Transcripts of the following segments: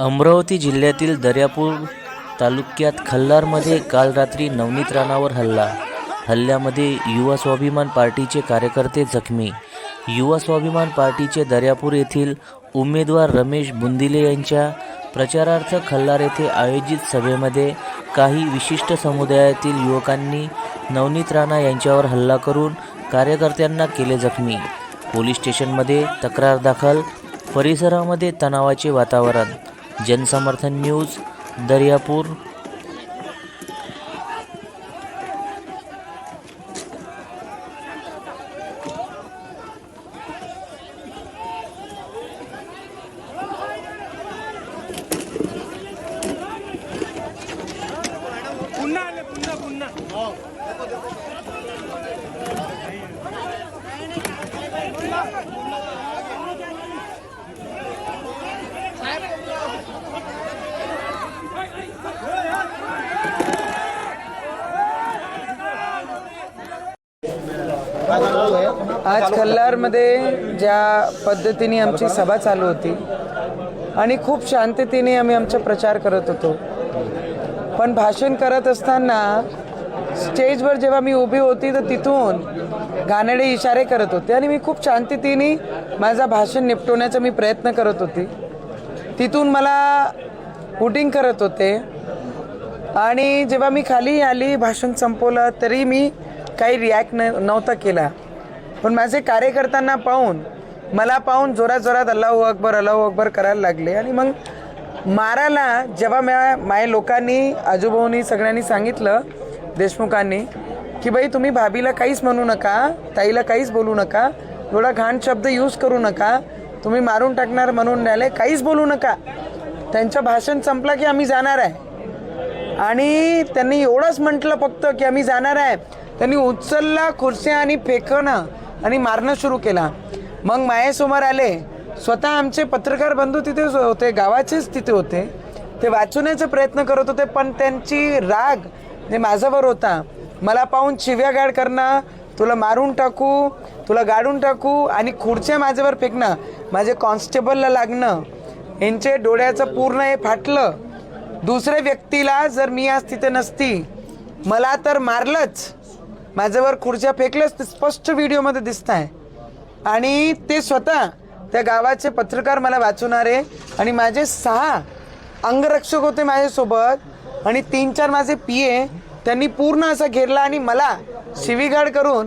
अमरावती जिल्ह्यातील दर्यापूर तालुक्यात खल्लारमध्ये काल रात्री नवनीत राणावर हल्ला. हल्ल्यामध्ये युवा स्वाभिमान पार्टीचे कार्यकर्ते जखमी. युवा स्वाभिमान पार्टीचे दर्यापूर येथील उमेदवार रमेश बुंदिले यांच्या प्रचारार्थ खल्लार येथे आयोजित सभेमध्ये काही विशिष्ट समुदायातील युवकांनी नवनीत राणा यांच्यावर हल्ला करून कार्यकर्त्यांना केले जखमी. पोलीस स्टेशनमध्ये तक्रार दाखल परिसरामध्ये तणावाचे वातावरण. जनसमर्थन न्यूज दर्यापूर. पुन्हा आज खल्लारमध्ये ज्या पद्धतीने आमची सभा चालू होती आणि खूप शांततेने आम्ही आमचा प्रचार करत होतो. पण भाषण करत असताना स्टेजवर जेव्हा मी उभी होती तर तिथून घाणेडे इशारे करत होते आणि मी खूप शांततेने माझा भाषण निपटवण्याचा मी प्रयत्न करत होती. तिथून मला हुटिंग करत होते आणि जेव्हा मी खाली आली भाषण संपवलं तरी मी काही रिॲक्ट न नव्हता केला. पण माझे कार्यकर्त्यांना पाहून मला पाहून जोरात जोरात अल्लाहू अकबर अल्लाहू अकबर करायला लागले. आणि मग मारायला जेव्हा म्या माझ्या लोकांनी आजूबाजूनी सगळ्यांनी सांगितलं देशमुखांनी की बाई तुम्ही भाभीला काहीच म्हणू नका ताईला काहीच बोलू नका एवढा घाण शब्द यूज करू नका तुम्ही मारून टाकणार म्हणून न्यायालय काहीच बोलू नका. त्यांचं भाषण संपलं की आम्ही जाणार आहे. आणि त्यांनी एवढंच म्हटलं फक्त की आम्ही जाणार आहे. त्यांनी उचलला खुर्च्या आणि फेकणं आणि मारणं सुरू केला. मग मायासमोर आले. स्वतः आमचे पत्रकार बंधू तिथे होते गावाचेच तिथे होते. ते वाचवण्याचा प्रयत्न करत होते पण त्यांची राग जे माझ्यावर होता. मला पाहून शिव्यागाड करणं तुला मारून टाकू तुला गाडून टाकू आणि खुर्च्या माझ्यावर फेकणं माझे कॉन्स्टेबलला लागणं यांचे डोळ्याचं पूर्ण हे फाटलं. दुसऱ्या व्यक्तीला जर मी आज तिथे नसती मला तर मारलंच. माझ्यावर खुर्च्या फेकल्यास ते स्पष्ट व्हिडिओमध्ये दिसत आहे. आणि ते स्वतः त्या गावाचे पत्रकार मला वाचवणारे आणि माझे सहा अंगरक्षक होते माझ्यासोबत आणि तीन चार माझे पी ए त्यांनी पूर्ण असा घेरला आणि मला शिवीगाड करून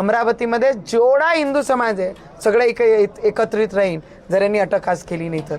अमरावतीमध्ये जेवढा हिंदू समाज आहे सगळं एक एकत्रित राहील जर यांनी अटक आज केली नाही तर.